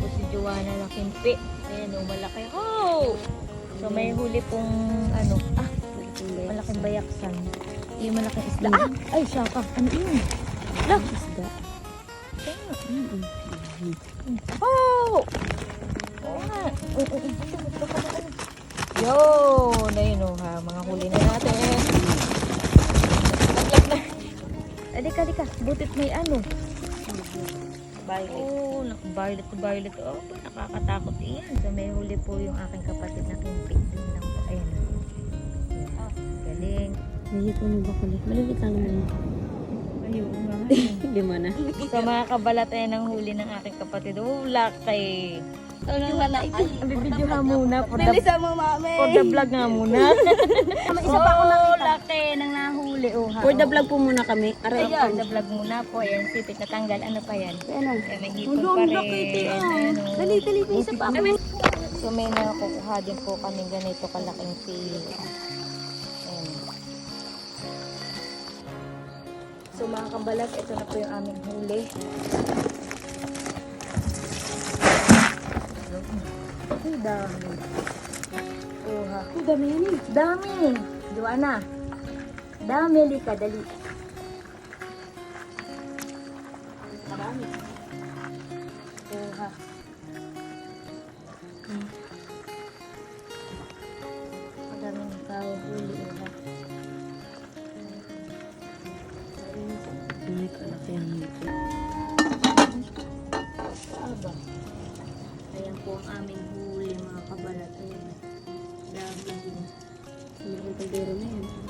po si Joanna na kimpi. Ayan o, malaki. Oh! So may huli pong ano, ah, malaking bayaksan. Yung malaking isda. Ah! Ay, saka. Ano yun? Lah! Isda. Oh! Oo nga. Yun! Ayun o ha, mga huli na natin. Alika, alika. Butit may ano. Violet. Oh, nak- violet to violet. Oh, ba, nakakatakot iyan. So, may huli po yung aking kapatid na kimpi. Doon lang po. Ayan. Ah, galing. May ko ng bakulit. Maliliit lang naman yun. Ayun nga. Lima na. Sa mga kabalat ay ng huli ng aking kapatid. Oh, laki. Na wala ito. Bibidyo ka muna. For the, mo, mami. for the vlog nga muna. Isa pa ako oh, nakita. laki ng nahuli. Oh, ha. For the vlog po muna kami. Aray, Ayan, for the vlog muna po. Ayan, sipit na tanggal. Ano pa yan? Ayan o. Ayan, may hipon pa rin. laki ito. oh. Dali, dali. May isa pa ako. So may nakukuha din po kami ganito kalaking. Ayan. So mga kabalat, ito na po yung aming huli. Ay, dami. Kuha. Ang dami yan eh. Dami! Joanna. Dami, lika, dali. Marami. Kuha. Hmm. Madaming tao huli. Kuha. Ay, kalaki ang hito. Aba. Ayan po ang aming huli kaldero na yan.